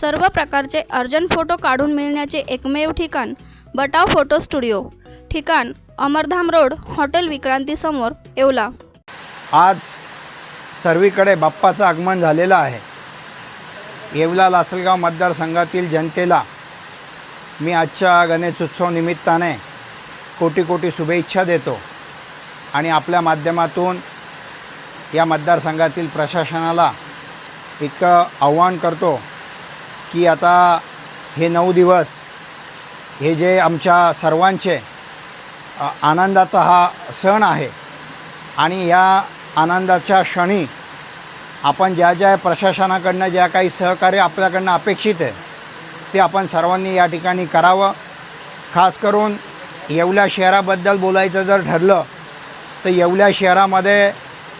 सर्व प्रकारचे urgent photo काढून मिळण्याचे एकमेव ठिकाण बटाव फोटो स्टुडिओ. ठिकाण अमरधाम रोड हॉटेल विक्रांतीसमोर येवला. आज सर्वीकडे बाप्पाचं आगमन झालेलं आहे. येवला लासलगाव मतदारसंघातील जनतेला मी आजच्या गणेशोत्सव निमित्ताने कोटी कोटी शुभेच्छा देतो आणि आपल्या माध्यमातून या मतदारसंघातील प्रशासनाला एक आव्हान करतो की आता हे नऊ दिवस हे जे आमच्या सर्वांचे आनंदाचा हा सण आहे आणि या आनंदाच्या क्षणी आपण ज्या ज्या प्रशासनाकडनं ज्या काही सहकार्य आपल्याकडनं अपेक्षित आहे ते आपण सर्वांनी या ठिकाणी करावं. खास करून येवल्या शहराबद्दल बोलायचं जर ठरलं तर येवल्या शहरामध्ये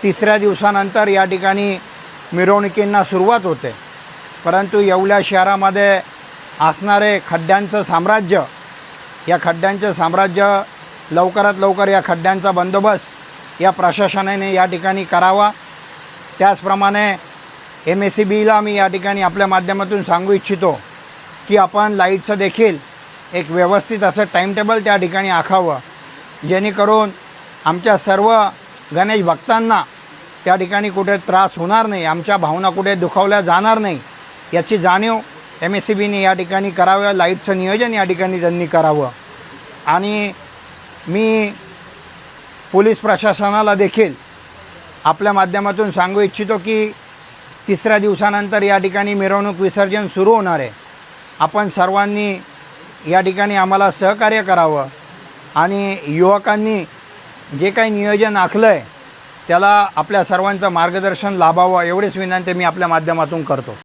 तिसऱ्या दिवसानंतर या ठिकाणी मिरवणुकींना सुरुवात होते. परंतु येवल्या शहरामध्ये असणारे खड्ड्यांचं साम्राज्य या खड्ड्यांचं साम्राज्य लवकरात लवकर या खड्ड्यांचा बंदोबस्त या प्रशासनाने या ठिकाणी करावा. त्याचप्रमाणे एम एस सी बीला मी या ठिकाणी आपल्या माध्यमातून सांगू इच्छितो की आपण लाईटचं देखील एक व्यवस्थित असं टाईमटेबल त्या ठिकाणी आखावं. जेणेकरून आमच्या सर्व गणेश भक्तांना त्या ठिकाणी कुठे त्रास होणार नाही आमच्या भावना कुठे दुखावल्या जाणार नाही याची जाणीव एम एस सी बीने या ठिकाणी करावं लाईटचं नियोजन या ठिकाणी त्यांनी करावं. आणि मी पोलीस प्रशासनाला देखील आपल्या माध्यमातून सांगू इच्छितो की तिसऱ्या दिवसानंतर या ठिकाणी मिरवणूक विसर्जन सुरू होणार आहे. आपण सर्वांनी या ठिकाणी आम्हाला सहकार्य करावं आणि युवकांनी जे काही नियोजन आखलं आहे त्याला आपल्या सर्वांचं मार्गदर्शन लाभावं एवढीच विनंती मी आपल्या माध्यमातून करतो.